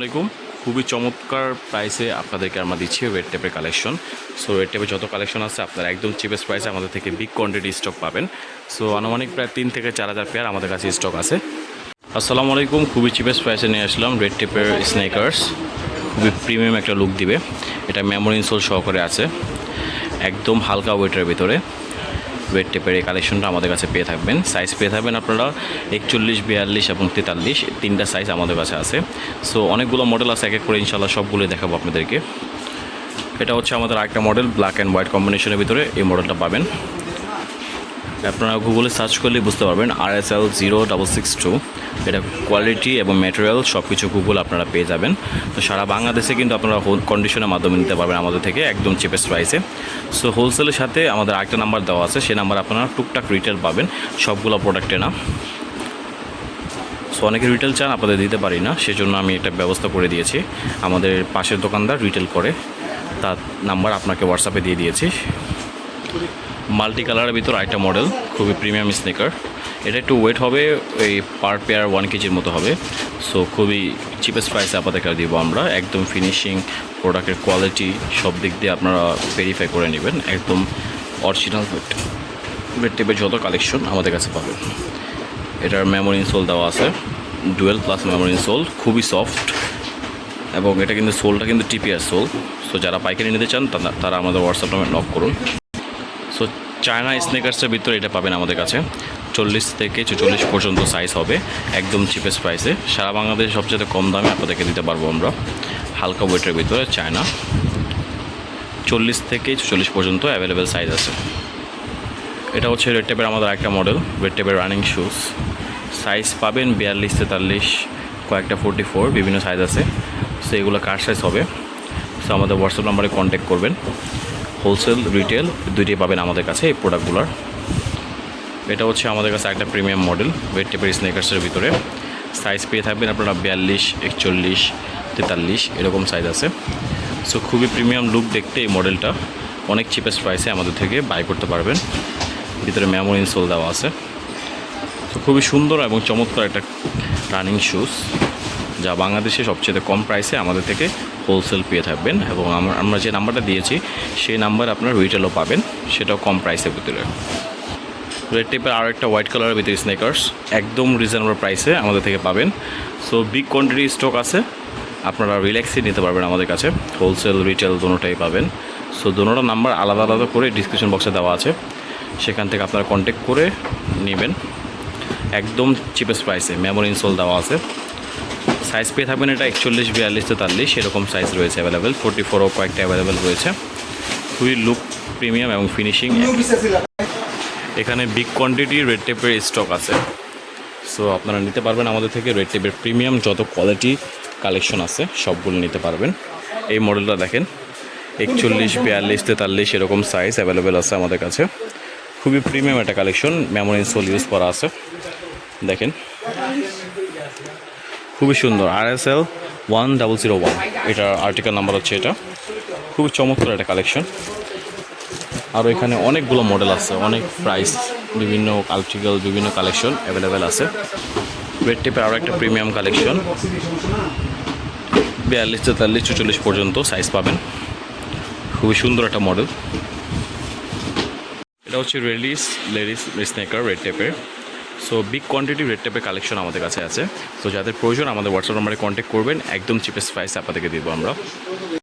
আসসালামাইকুম খুবই চমৎকার প্রাইসে আপনাদেরকে আমরা দিচ্ছি রেড টেপের কালেকশন সো রেড টেপের যত কালেকশন আছে, আপনারা একদম চিপেস্ট প্রাইসে আমাদের থেকে বিগ কোয়ান্টিটি স্টক পাবেন। সো আনুমানিক প্রায় তিন থেকে চার হাজার পেয়ার আমাদের কাছে স্টক আছে। আসসালামু আলাইকুম, খুবই চিপেস্ট প্রাইসে নিয়ে আসলাম রেড টেপের স্নেকার্স খুবই প্রিমিয়াম একটা লুক দিবে। এটা মেমোরি ইনসোল সহকারে আছে। একদম হালকা ওয়েটের ভিতরে। রেড টেপের এই কালেকশনটা আমাদের কাছে পেয়ে থাকবেন। সাইজ পেয়ে থাকবেন আপনারা একচল্লিশ, বিয়াল্লিশ এবং তেতাল্লিশ। তিনটা সাইজ আমাদের কাছে আছে। সো অনেকগুলো মডেল আছে, এক এক করে ইনশাল্লাহ সবগুলোই দেখাবো আপনাদেরকে। এটা হচ্ছে আমাদের আরেকটা মডেল ব্ল্যাক অ্যান্ড হোয়াইট কম্বিনেশনের ভিতরে এই মডেলটা পাবেন। আপনারা গুগলে সার্চ করলে বুঝতে পারবেন R S L zero double six two এটা কোয়ালিটি এবং ম্যাটেরিয়াল সব কিছু গুগল আপনারা পেয়ে যাবেন। তো সারা বাংলাদেশে কিন্তু আপনারা হোল কন্ডিশনের মাধ্যমে নিতে পারবেন আমাদের থেকে একদম চিপেস্ট প্রাইসে সো হোলসেলের সাথে আমাদের আরেকটা নাম্বার দেওয়া আছে, সেই নাম্বার আপনারা টুকটাক রিটেল পাবেন, সবগুলো প্রোডাক্টে না। সো অনেকে রিটেল চান, আপনাদের দিতে পারি না, সেজন্য আমি এটা ব্যবস্থা করে দিয়েছি। আমাদের পাশের দোকানদার রিটেল করে, তার নাম্বার আপনাকে হোয়াটসঅ্যাপে দিয়ে দিয়েছি। মাল্টি কালারের ভিতর আরেকটা মডেল, খুবই প্রিমিয়াম স্নেকার এটা একটু ওয়েট হবে, এই পার পেয়ার ওয়ান কেজির মতো হবে। সো খুবই চিপেস্ট প্রাইসে আপনাদেরকে দিব আমরা। একদম ফিনিশিং প্রোডাক্টের কোয়ালিটি সব দিক দিয়ে আপনারা ভেরিফাই করে নেবেন। একদম অরিজিনাল বেড টেপের যত কালেকশন আমাদের কাছে পাবেন। এটার মেমোরি ইনসোল দেওয়া আছে। ডুয়েল প্লাস মেমোরি ইনসোল খুবই সফট এবং এটা কিন্তু সোলটা কিন্তু টিপিআর সোল সো যারা পাইকারি নিতে চান, তারা- তারা আমাদের হোয়াটসঅ্যাপ নামে নক করুন। সো চায়না স্নেকার্সের ভিতরে এটা পাবেন আমাদের কাছে। চল্লিশ থেকে চল্লিশ পর্যন্ত সাইজ হবে, একদম চিপেস্ট প্রাইসে সারা বাংলাদেশে সবচেয়ে কম দামে আপনাদেরকে দিতে পারব আমরা। হালকা ওয়েটের ভিতরে চায়না চল্লিশ থেকে চল্লিশ পর্যন্ত অ্যাভেলেবেল সাইজ আছে। এটা হচ্ছে রেড টেপের আমাদের একটা মডেল রেড টেপের রানিং শুজ সাইজ পাবেন বিয়াল্লিশ, তেতাল্লিশ, কয়েকটা ফোরটি ফোর বিভিন্ন সাইজ আছে। সো এগুলো কার সাইজ হবে? সো আমাদের হোয়াটসঅ্যাপ নাম্বারে কন্ট্যাক্ট করবেন। হোলসেল রিটেল দুইটাই পাবেন আমাদের কাছে এই প্রোডাক্টগুলোর এটা হচ্ছে আমাদের কাছে একটা প্রিমিয়াম মডেল ওয়েট টেপের স্নেকার্সের ভিতরে। সাইজ পেয়ে থাকবেন আপনারা বিয়াল্লিশ, একচল্লিশ, তেতাল্লিশ, এরকম সাইজ আছে। সো খুবই প্রিমিয়াম লুক দেখতে এই মডেলটা অনেক চিপেস্ট প্রাইসে আমাদের থেকে বাই করতে পারবেন। ভিতরে মেমোরি ইনসোল দেওয়া আছে। তো খুবই সুন্দর এবং চমৎকার একটা রানিং শুজ যা বাংলাদেশে সবচেয়ে কম প্রাইসে আমাদের থেকে হোলসেল পেয়ে থাকবেন এবং আমরা যে নাম্বারটা দিয়েছি, সেই নাম্বার আপনার রিটেলও পাবেন, সেটাও কম প্রাইসের ভিতরে। রেড টেপের আরও একটা হোয়াইট কালারের ভিতরে স্নেকার্স একদম রিজনেবল প্রাইসে আমাদের থেকে পাবেন। সো বিগ কোয়ান্টিটি স্টক আছে, আপনারা রিল্যাক্সই নিতে পারবেন আমাদের কাছে। হোলসেল রিটেল দুটোটাই পাবেন। সো দুটোটা নাম্বার আলাদা আলাদা করে ডিসক্রিপশন বক্সে দেওয়া আছে। সেখান থেকে আপনারা কন্ট্যাক্ট করে নেবেন। একদম চিপেস্ট প্রাইসে মেমোরি ইনসোল দেওয়া আছে। সাইজ পেয়ে থাকবেন এটা একচল্লিশ বিয়াল্লিশ তেতাল্লিশ এরকম সাইজ রয়েছে অ্যাভেলেবেল ফোর্টি ফোরও কয়েকটা অ্যাভেলেবেল রয়েছে। খুবই লুক প্রিমিয়াম এবং ফিনিশিং এখানে বিগ কোয়ান্টিটি রেড টেপের স্টক আছে। সো আপনারা নিতে পারবেন আমাদের থেকে রেড টেপের প্রিমিয়াম যত কোয়ালিটি কালেকশন আছে সবগুলো নিতে পারবেন। এই মডেলটা দেখেন একচল্লিশ বিয়াল্লিশ তেতাল্লিশ এরকম সাইজ অ্যাভেলেবেল আছে আমাদের কাছে। খুবই প্রিমিয়াম একটা কালেকশন মেমোরি সোল ইউজ করা আছে। দেখেন। খুবই সুন্দর R S L one double zero one এটার আর্টিকেল নাম্বার হচ্ছে এটা। খুবই চমৎকার একটা কালেকশন আরও এখানে অনেকগুলো মডেল আছে, অনেক প্রাইস বিভিন্ন আর্টিকেল বিভিন্ন কালেকশন অ্যাভেলেবেল আছে। রেড টেপের আরও একটা প্রিমিয়াম কালেকশন বিয়াল্লিশ তেতাল্লিশ চুচল্লিশ পর্যন্ত সাইজ পাবেন। খুবই সুন্দর একটা মডেল এটা হচ্ছে রেডিস লেডিস স্নেকার রেড টেপের সো বিগ কোয়ান্টিটি রেড টেপের কালেকশন আমাদের কাছে আছে। সো যাদের প্রয়োজন আমাদের হোয়াটসঅ্যাপ নম্বরে কন্ট্যাক্ট করবেন। একদম চিপেস্ট প্রাইস আপনাদেরকে দিব আমরা।